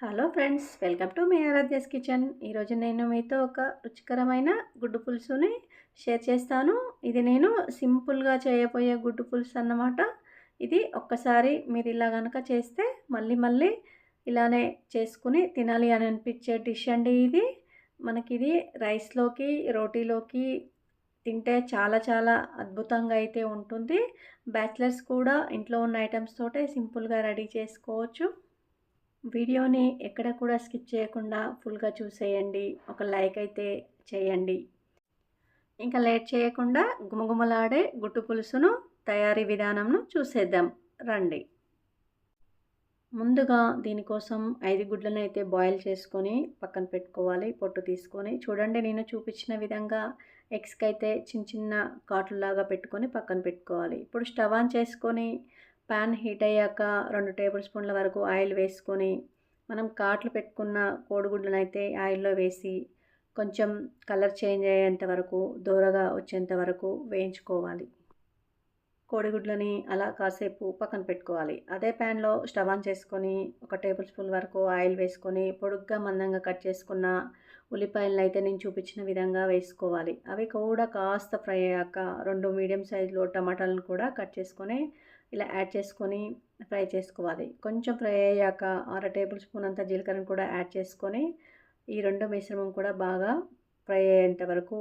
Hello friends welcome to మీ Aaradhya's kitchen. ఈరోజు నేను మీతో ఒక రుచికరమైన గుడ్డు పులుసుని షేర్ చేస్తాను. ఇది నేను సింపుల్గా చేయబోయే గుడ్డు పులుసు అన్నమాట. ఇది ఒక్కసారి మీరు ఇలా కనుక చేస్తే మళ్ళీ మళ్ళీ ఇలానే చేసుకుని తినాలి అని అనిపించే డిష్ అండి ఇది. మనకి ఇది రైస్లోకి రోటీలోకి తింటే చాలా చాలా అద్భుతంగా అయితే ఉంటుంది. బ్యాచిలర్స్ కూడా ఇంట్లో ఉన్న ఐటమ్స్ తోటే సింపుల్గా రెడీ చేసుకోవచ్చు. వీడియోని ఎక్కడ కూడా స్కిప్ చేయకుండా ఫుల్గా చూసేయండి. ఒక లైక్ అయితే చేయండి. ఇంకా లేట్ చేయకుండా గుమగుమలాడే గుట్టు పులుసును తయారీ విధానంను చూసేద్దాం. రండి. ముందుగా దీనికోసం ఐదు గుడ్లను అయితే బాయిల్ చేసుకొని పక్కన పెట్టుకోవాలి. పొట్టు తీసుకొని చూడండి నేను చూపించిన విధంగా ఎగ్స్కి అయితే చిన్న చిన్న కాట్లులాగా పెట్టుకొని పక్కన పెట్టుకోవాలి. ఇప్పుడు స్టవ్ ఆన్ చేసుకొని ప్యాన్ హీట్ అయ్యాక రెండు టేబుల్ స్పూన్ల వరకు ఆయిల్ వేసుకొని మనం కాట్లు పెట్టుకున్న కోడిగుడ్లను అయితే ఆయిల్లో వేసి కొంచెం కలర్ చేంజ్ అయ్యేంత వరకు దూరగా వచ్చేంత వరకు వేయించుకోవాలి. కోడిగుడ్లని అలా కాసేపు పక్కన పెట్టుకోవాలి. అదే ప్యాన్లో స్టవ్ ఆన్ చేసుకొని ఒక టేబుల్ స్పూన్ వరకు ఆయిల్ వేసుకొని పొడుగ్గా మందంగా కట్ చేసుకున్న ఉల్లిపాయలను అయితే నేను చూపించిన విధంగా వేసుకోవాలి. అవి కూడా కాస్త ఫ్రై అయ్యాక రెండు మీడియం సైజులో టమాటాలను కూడా కట్ చేసుకొని ఇలా యాడ్ చేసుకొని ఫ్రై చేసుకోవాలి. కొంచెం ఫ్రై అయ్యాక అర టేబుల్ స్పూన్ అంత జీలకర్రను కూడా యాడ్ చేసుకొని ఈ రెండు మిశ్రమం కూడా బాగా ఫ్రై అయ్యేంత వరకు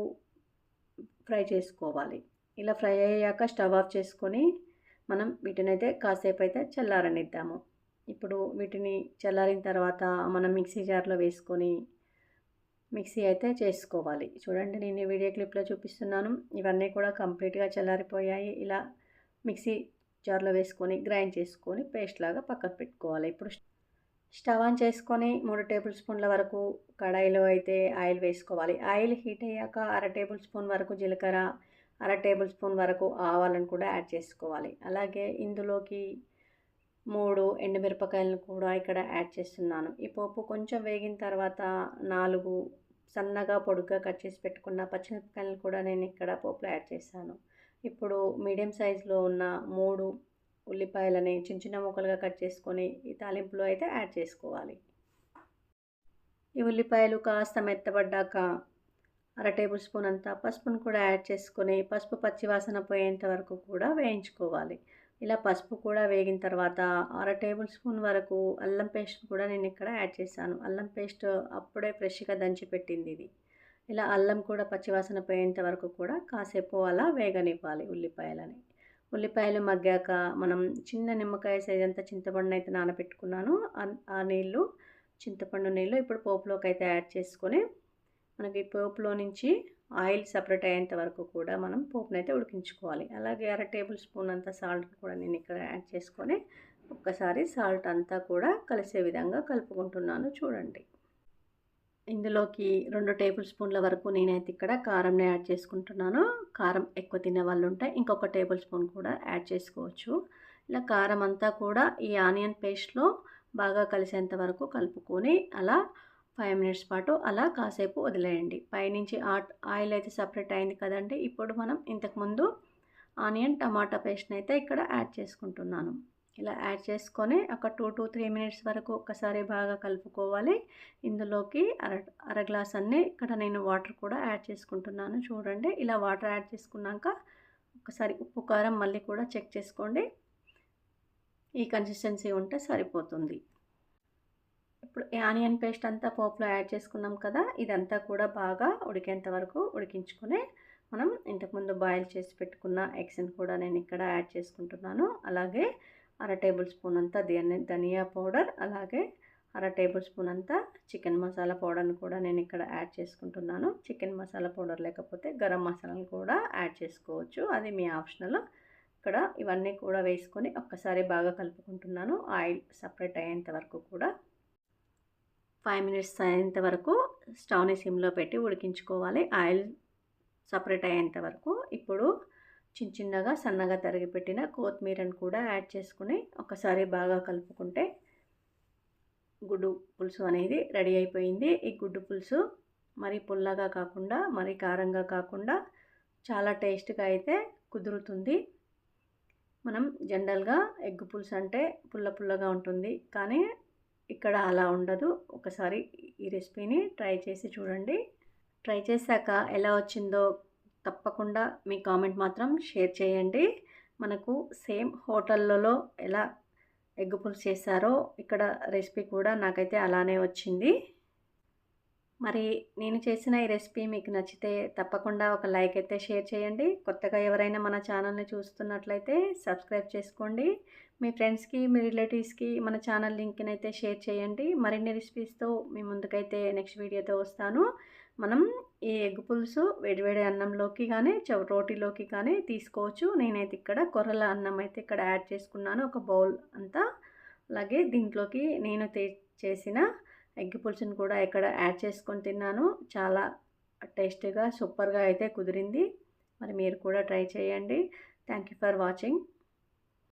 ఫ్రై చేసుకోవాలి. ఇలా ఫ్రై అయ్యాక స్టవ్ ఆఫ్ చేసుకొని మనం వీటిని అయితే కాసేపు అయితే చల్లారనిద్దాము. ఇప్పుడు వీటిని చల్లారిన తర్వాత మనం మిక్సీ జార్లో వేసుకొని మిక్సీ అయితే చేసుకోవాలి. చూడండి నేను వీడియో క్లిప్లో చూపిస్తున్నాను. ఇవన్నీ కూడా కంప్లీట్గా చల్లారిపోయాయి. ఇలా మిక్సీ జార్లో వేసుకొని గ్రైండ్ చేసుకొని పేస్ట్ లాగా పక్కన పెట్టుకోవాలి. ఇప్పుడు స్టవ్ ఆన్ చేసుకొని మూడు టేబుల్ స్పూన్ల వరకు కడాయిలో అయితే ఆయిల్ వేసుకోవాలి. ఆయిల్ హీట్ అయ్యాక అర టేబుల్ స్పూన్ వరకు జీలకర్ర అర టేబుల్ స్పూన్ వరకు ఆవాలను కూడా యాడ్ చేసుకోవాలి. అలాగే ఇందులోకి మూడు ఎండుమిరపకాయలను కూడా ఇక్కడ యాడ్ చేస్తున్నాను. ఈ పోపు కొంచెం వేగిన తర్వాత నాలుగు సన్నగా పొడుగ్గా కట్ చేసి పెట్టుకున్న పచ్చిమిరపకాయలను కూడా నేను ఇక్కడ పోపులో యాడ్ చేశాను. ఇప్పుడు మీడియం సైజులో ఉన్న మూడు ఉల్లిపాయలని చిన్న చిన్న ముక్కలుగా కట్ చేసుకొని ఈ తాలింపులో అయితే యాడ్ చేసుకోవాలి. ఈ ఉల్లిపాయలు కాస్త మెత్తబడ్డాక అర టేబుల్ స్పూన్ అంతా పసుపును కూడా యాడ్ చేసుకొని పసుపు పచ్చివాసన పోయేంత వరకు కూడా వేయించుకోవాలి. ఇలా పసుపు కూడా వేగిన తర్వాత అర టేబుల్ స్పూన్ వరకు అల్లం పేస్ట్ కూడా నేను ఇక్కడ యాడ్ చేశాను. అల్లం పేస్ట్ అప్పుడే ఫ్రెష్గా దంచి పెట్టింది ఇది. ఇలా అల్లం కూడా పచ్చివాసన పోయేంత వరకు కూడా కాసేపు అలా వేగనివ్వాలి ఉల్లిపాయలని. ఉల్లిపాయలు మగ్గాక మనం చిన్న నిమ్మకాయ సైజ్ అంత చింతపండు అయితే నానబెట్టుకున్నాను. ఆ నీళ్ళు చింతపండు నీళ్ళు ఇప్పుడు పోపులోకి అయితే యాడ్ చేసుకొని మనకి పోపులో నుంచి ఆయిల్ సపరేట్ అయ్యేంత వరకు కూడా మనం పోపునైతే ఉడికించుకోవాలి. అలాగే అర టేబుల్ స్పూన్ అంత సాల్ట్ కూడా నేను ఇక్కడ యాడ్ చేసుకొని ఒక్కసారి సాల్ట్ అంతా కూడా కలిసే విధంగా కలుపుకుంటున్నాను. చూడండి. ఇందులోకి రెండు టేబుల్ స్పూన్ల వరకు నేనైతే ఇక్కడ కారంని యాడ్ చేసుకుంటున్నాను. కారం ఎక్కువ తినే వాళ్ళు ఉంటే ఇంకొక టేబుల్ స్పూన్ కూడా యాడ్ చేసుకోవచ్చు. ఇలా కారం అంతా కూడా ఈ ఆనియన్ పేస్ట్లో బాగా కలిసేంత వరకు కలుపుకొని అలా ఫైవ్ మినిట్స్ పాటు అలా కాసేపు వదిలేయండి. పైనుంచి ఆయిల్ అయితే సపరేట్ అయింది కదండి ఇప్పుడు మనం ఇంతకుముందు ఆనియన్ టమాటా పేస్ట్ని అయితే ఇక్కడ యాడ్ చేసుకుంటున్నాను. ఇలా యాడ్ చేసుకొని ఒక టూ టు త్రీ మినిట్స్ వరకు ఒకసారి బాగా కలుపుకోవాలి. ఇందులోకి అర అర గ్లాస్ అన్నీ ఇక్కడ నేను వాటర్ కూడా యాడ్ చేసుకుంటున్నాను. చూడండి ఇలా వాటర్ యాడ్ చేసుకున్నాక ఒకసారి ఉప్పు కారం మళ్ళీ కూడా చెక్ చేసుకోండి. ఈ కన్సిస్టెన్సీ ఉంటే సరిపోతుంది. ఇప్పుడు ఆనియన్ పేస్ట్ అంతా పోపులో యాడ్ చేసుకున్నాం కదా ఇదంతా కూడా బాగా ఉడికేంత వరకు ఉడికించుకొని మనం ఇంతకుముందు బాయిల్ చేసి పెట్టుకున్న ఎగ్స్ని కూడా నేను ఇక్కడ యాడ్ చేసుకుంటున్నాను. అలాగే అర టేబుల్ స్పూన్ అంతా ధనియా పౌడర్ అలాగే అర టేబుల్ స్పూన్ అంతా చికెన్ మసాలా పౌడర్ని కూడా నేను ఇక్కడ యాడ్ చేసుకుంటున్నాను. చికెన్ మసాలా పౌడర్ లేకపోతే గరం మసాలాను కూడా యాడ్ చేసుకోవచ్చు. అది మీ ఆప్షనల్. ఇక్కడ ఇవన్నీ కూడా వేసుకొని ఒక్కసారి బాగా కలుపుకుంటున్నాను. ఆయిల్ సపరేట్ అయ్యేంత వరకు కూడా. ఫైవ్ మినిట్స్ అయ్యేంత వరకు స్టవ్ని సిమ్లో పెట్టి ఉడికించుకోవాలి. ఆయిల్ సపరేట్ అయ్యేంత వరకు. ఇప్పుడు చిన్న చిన్నగా సన్నగా తరిగి పెట్టిన కొత్తిమీరను కూడా యాడ్ చేసుకుని ఒకసారి బాగా కలుపుకుంటే గుడ్డు పులుసు అనేది రెడీ అయిపోయింది. ఈ గుడ్డు పులుసు మరీ పుల్లగా కాకుండా మరీ కారంగా కాకుండా చాలా టేస్ట్గా అయితే కుదురుతుంది. మనం జనరల్గా ఎగ్ పులుసు అంటే పుల్ల పుల్లగా ఉంటుంది. కానీ ఇక్కడ అలా ఉండదు. ఒకసారి ఈ రెసిపీని ట్రై చేసి చూడండి. ట్రై చేశాక ఎలా వచ్చిందో తప్పకుండా మీ కామెంట్ మాత్రం షేర్ చేయండి. మనకు సేమ్ హోటళ్ళలో ఎలా ఎగ్ పులుసు చేశారో ఇక్కడ రెసిపీ కూడా నాకైతే అలానే వచ్చింది. మరి నేను చేసిన ఈ రెసిపీ మీకు నచ్చితే తప్పకుండా ఒక లైక్ అయితే షేర్ చేయండి. కొత్తగా ఎవరైనా మన ఛానల్ని చూస్తున్నట్లయితే సబ్స్క్రైబ్ చేసుకోండి. మీ ఫ్రెండ్స్కి మీ రిలేటివ్స్కి మన ఛానల్ లింక్ని అయితే షేర్ చేయండి. మరిన్ని రెసిపీస్తో మీ ముందుకైతే నెక్స్ట్ వీడియోతో వస్తాను. మనం ఈ ఎగ్ పులుసు వేడివేడి అన్నంలోకి కానీ చవ రోటీలోకి కానీ తీసుకోవచ్చు. నేనైతే ఇక్కడ కొర్రల అన్నం అయితే ఇక్కడ యాడ్ చేసుకున్నాను. ఒక బౌల్ అంతా. అలాగే దీంట్లోకి నేను చేసిన ఎగ్ పులుసుని కూడా ఇక్కడ యాడ్ చేసుకొని తిన్నాను. చాలా టేస్టీగా సూపర్గా అయితే కుదిరింది. మరి మీరు కూడా ట్రై చేయండి. Thank you for watching.